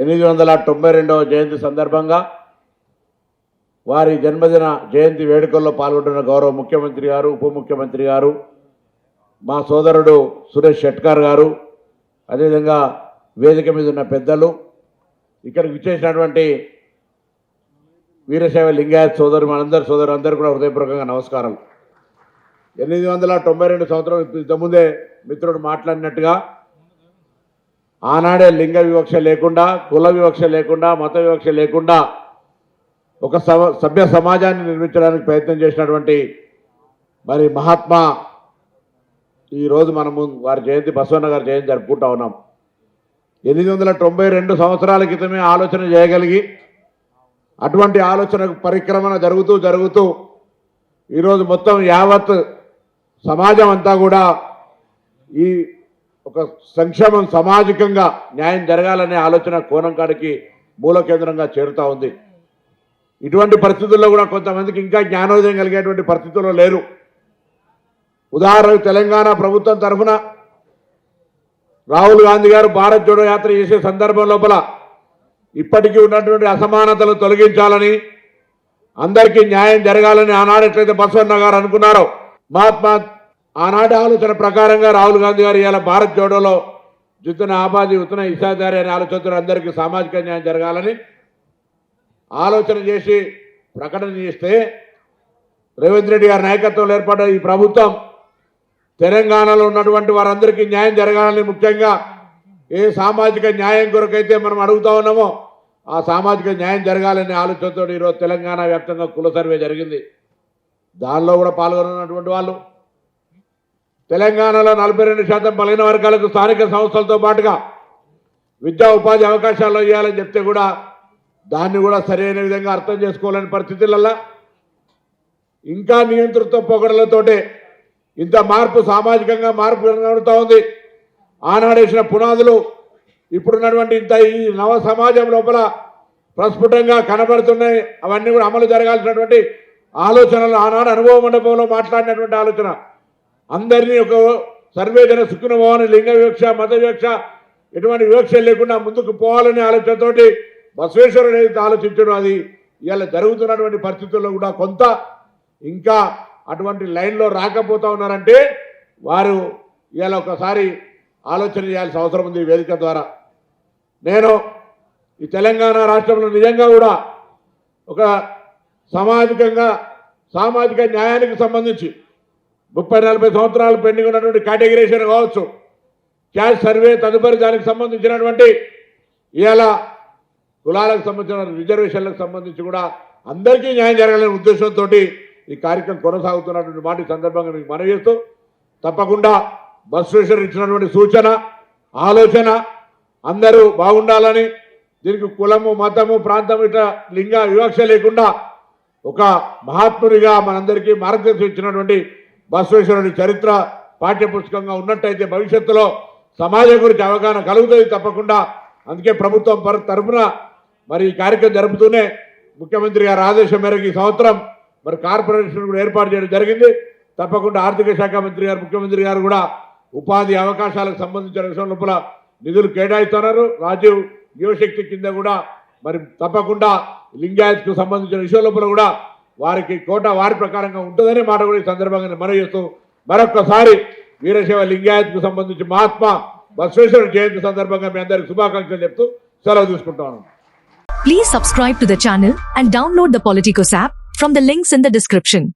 ఎనిమిది వందల తొంభై రెండవ జయంతి సందర్భంగా వారి జన్మదిన జయంతి వేడుకల్లో పాల్గొంటున్న గౌరవ ముఖ్యమంత్రి గారు ఉప ముఖ్యమంత్రి గారు మా సోదరుడు సురేష్ షెట్కర్ గారు అదేవిధంగా వేదిక మీద ఉన్న పెద్దలు ఇక్కడికి విచ్చేసినటువంటి వీరశైవ లింగాయత్ సోదరు మనందరి సోదరు అందరూ కూడా హృదయపూర్వకంగా నమస్కారం ఎనిమిది వందల తొంభై రెండు సంవత్సరం ఇంతకుముందే మిత్రుడు మాట్లాడినట్టుగా ఆనాడే లింగ వివక్ష లేకుండా కుల వివక్ష లేకుండా మత వివక్ష లేకుండా ఒక సభ్య సమాజాన్ని నిర్మించడానికి ప్రయత్నం చేసినటువంటి మరి మహాత్మా ఈరోజు మనము వారి జయంతి బసవన్న గారి జయంతి జరుపుకుంటా ఉన్నాం. ఎనిమిది వందల తొంభై రెండు సంవత్సరాల క్రితమే ఆలోచన చేయగలిగి అటువంటి ఆలోచనకు పరిక్రమణ జరుగుతూ జరుగుతూ ఈరోజు మొత్తం యావత్ సమాజం అంతా కూడా ఈ ఒక సంక్షేమం సామాజికంగా న్యాయం జరగాలనే ఆలోచన కోణం కాడికి మూల కేంద్రంగా చేరుతూ ఉంది. ఇటువంటి పరిస్థితుల్లో కూడా కొంతమందికి ఇంకా జ్ఞానోదయం కలిగేటువంటి పరిస్థితుల్లో లేరు. ఉదాహరణకు తెలంగాణ ప్రభుత్వం తరఫున రాహుల్ గాంధీ గారు భారత్ జోడో యాత్ర చేసే సందర్భం లోపల ఇప్పటికీ ఉన్నటువంటి అసమానతలు తొలగించాలని అందరికీ న్యాయం జరగాలని ఆనాడు ఎట్లయితే బసవన్న గారు అనుకున్నారో మహాత్మా ఆనాటి ఆలోచన ప్రకారంగా రాహుల్ గాంధీ గారు ఇలా భారత్ జోడోలో జుత్తున ఆబాది ఉత్తున ఇషాదారి అనే ఆలోచనతో అందరికీ సామాజిక న్యాయం జరగాలని ఆలోచన చేసి ప్రకటన చేస్తే రేవంత్ రెడ్డి గారి నాయకత్వంలో ఏర్పడ్డ ఈ ప్రభుత్వం తెలంగాణలో ఉన్నటువంటి వారందరికీ న్యాయం జరగాలని ముఖ్యంగా ఏ సామాజిక న్యాయం కొరకైతే మనం అడుగుతా ఉన్నామో ఆ సామాజిక న్యాయం జరగాలనే ఆలోచనతో ఈరోజు తెలంగాణ వ్యాప్తంగా కుల సర్వే జరిగింది. దానిలో కూడా పాల్గొన్నటువంటి వాళ్ళు తెలంగాణలో నలభై రెండు శాతం బలైన వర్గాలకు స్థానిక సంస్థలతో పాటుగా విద్యా ఉపాధి అవకాశాలు ఇవ్వాలని చెప్తే కూడా దాన్ని కూడా సరైన విధంగా అర్థం చేసుకోవాలని పరిస్థితులల్లా ఇంకా నియంతృత్వ పొగడలతోటే ఇంత మార్పు సామాజికంగా మార్పు కనబడుతూ ఉంది. ఆనాడేసిన పునాదులు ఇప్పుడున్నటువంటి ఇంత ఈ నవ సమాజం లోపల ప్రస్ఫుటంగా కనబడుతున్నాయి. అవన్నీ కూడా అమలు జరగాల్సినటువంటి ఆలోచనలు ఆనాడు అనుభవ మండపంలో మాట్లాడినటువంటి ఆలోచన. అందరినీ ఒక సర్వేజన సుఖిన లింగ వివక్ష మత వివక్ష ఎటువంటి వివక్ష లేకుండా ముందుకు పోవాలనే ఆలోచనతోటి బసవేశ్వరుడు ఏదైతే ఆలోచించడం అది. ఇవాళ జరుగుతున్నటువంటి పరిస్థితుల్లో కూడా కొంత ఇంకా అటువంటి లైన్లో రాకపోతా ఉన్నారంటే వారు ఇవాళ ఒకసారి ఆలోచన చేయాల్సిన అవసరం ఉంది ఈ వేదిక ద్వారా. నేను ఈ తెలంగాణ రాష్ట్రంలో నిజంగా కూడా ఒక సామాజికంగా సామాజిక న్యాయానికి సంబంధించి ముప్పై నలభై సంవత్సరాలు పెండింగ్ ఉన్నటువంటి కేటగిరేషన్ కావచ్చు. క్యాష్ సర్వే తదుపరి దానికి సంబంధించినటువంటి ఇవాళ కులాలకు సంబంధించిన రిజర్వేషన్లకు సంబంధించి కూడా అందరికీ న్యాయం జరగాలనే ఉద్దేశంతో ఈ కార్యక్రమం కొనసాగుతున్నటువంటి మాట సందర్భంగా మీకు మనవి చేస్తూ తప్పకుండా స్టేషన్ ఇచ్చినటువంటి సూచన ఆలోచన అందరూ బాగుండాలని దీనికి కులము మతము ప్రాంతం ఇట్లా లింగ వివక్ష లేకుండా ఒక మహాత్మునిగా మనందరికీ మార్గదర్శనం ఇచ్చినటువంటి బసవేశ్వరుడి చరిత్ర పాఠ్యపుస్తకంగా ఉన్నట్టయితే భవిష్యత్తులో సమాజం గురించి అవగాహన కలుగుతుంది తప్పకుండా. అందుకే ప్రభుత్వం పర- తరపున మరి ఈ కార్యక్రమం జరుపుతూనే ముఖ్యమంత్రి గారి ఆదేశం మేరకు ఈ సంవత్సరం మరి కార్పొరేషన్ కూడా ఏర్పాటు చేయడం జరిగింది. తప్పకుండా ఆర్థిక శాఖ మంత్రి గారు ముఖ్యమంత్రి గారు కూడా ఉపాధి అవకాశాలకు సంబంధించిన విషయం లోపల నిధులు కేటాయిస్తున్నారు. రాజీవ్ యువశక్తి కింద కూడా మరి తప్పకుండా లింగాయత్కు సంబంధించిన విషయం లోపల కూడా వారికి కోట వారి ప్రకారంగా ఉంటుందనే మాట కూడా ఈ సందర్భంగా నేను మనవి చేస్తూ మరొక్కసారి వీరశైవ లింగాయత్కు సంబంధించి మహాత్మా బసవేశ్వర జయంతి సందర్భంగా మీ అందరికి శుభాకాంక్షలు చెప్తూ సెలవు తీసుకుంటాను please subscribe to the channel and download the Politikos app from the links in the description